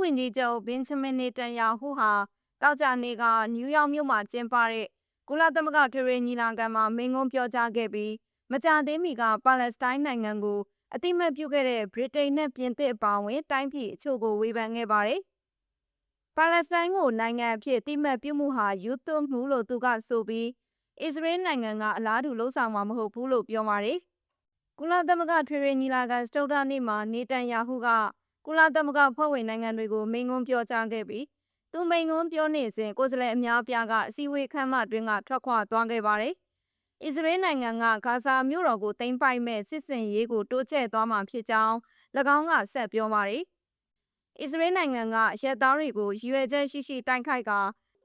ဝန်ကြီးချုပ်ဘင်ဂျမင်နေတန်ယာဟုဟာတောက်ကြနေကနယူးယောက်မြို့မှာကျင်းပတဲ့ကုလသမဂ္ဂထွေထွေညီလာခံမှာမိန့်ခွန်းပြောကြားခဲ့ပြီးမကြာသေးမီကပါလက်စတိုင်းနိုင်ငံကိုအတိမတ်ပြုခဲ့တဲ့ဗြိတိန်နဲ့ပြင်သစ်အပါအဝင်တိုင်းပြည်အချို့ကိုဝေဖန်ခဲ့ပါတယ်။ပါလက်စတိုင်းကိုနိုင်ငံအဖြစ်အတိမတ်ပြုမှုဟာယူသွမှုလို့သူကဆိုပြီးအစ္စရေးနိုင်ငံကအလားတူလှုံ့ဆော်မှာမဟုတ်ဘူးလို့ပြောပါတယ်။ကုလသမဂ္ဂထွေထွေညီလာခံစတုဒ္ဓနေ့မှာနေတန်ယာဟုက ကုလသမဂ္ဂဖွဲ့ဝင်နိုင်ငံတွေကိုမိန့်ခွန်းပြောကြားခဲ့ပြီးသူမိန့်ခွန်းပြောနေစဉ်ကိုယ်စားလှယ်အများအပြားကအစည်းအဝေးခန်းမတွင်ကထွက်ခွာသွားခဲ့ပါတယ်။အစ္စရေးနိုင်ငံကဂါဇာမြို့တော်ကိုသိမ်းပိုက်မဲ့စစ်စင်ရေးကိုတိုးချဲ့သွားမှာဖြစ်ကြောင်း၎င်းကဆက်ပြောပါတယ်။အစ္စရေးနိုင်ငံကရက်သားတွေကိုရည်ရွယ်ချက်ရှိရှိတိုက်ခိုက်က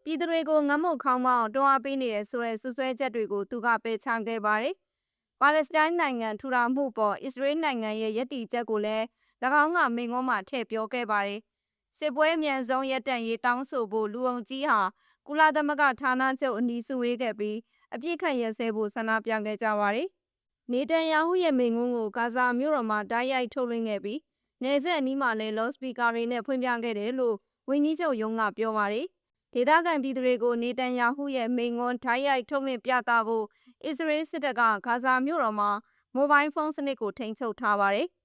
ပြည်သူတွေကိုငတ်မုတ်ခေါင်းပေါင်းတွန်းအားပေးနေတဲ့ဆိုတဲ့ဆွဆွဲချက်တွေကိုသူကပယ်ချခဲ့ပါတယ်။ပါလက်စတိုင်းနိုင်ငံထူထောင်မှုပေါ်အစ္စရေးနိုင်ငံရဲ့ယက်တီချက်ကိုလည်း၎ င်းကမိန့်ခွန်းမှာထည့်ပြောခဲ့ပါတယ်။စစ်ပွဲအမြန်ဆုံးရပ်တန့်ရေးတောင်းဆိုဖို့လူအောင်ကြီးဟာကုလသမဂ္ဂဌာနချုပ်အနီးစုဝေးခဲ့ပြီးအပြစ်ခတ်ရစဲဖို့ဆန္ဒပြခဲ့ကြပါတယ်။နေတန်ယာဟုရဲ့မိန့်ခွန်းကိုဂါဇာမြို့တော်မှာတိုက်ရိုက်ထုတ်လွှင့်ခဲ့ပြီးနေဆက်အနီးမှာလည်းလော့စပီကာတွေနဲ့ဖွင့်ပြခဲ့တယ်လို့ဝန်ကြီးချုပ်ယုံကပြောပါတယ်။ဒေသခံပြည်သူတွေကိုနေတန်ယာဟုရဲ့မိန့်ခွန်းဓာတ်ရိုက်ထုတ်လွှင့်ပြသဖို့အစ္စရေးစစ်တပ်ကဂါဇာမြို့တော်မှာမိုဘိုင်းဖုန်းစနစ်ကိုထိန်းချုပ်ထားပါတယ်။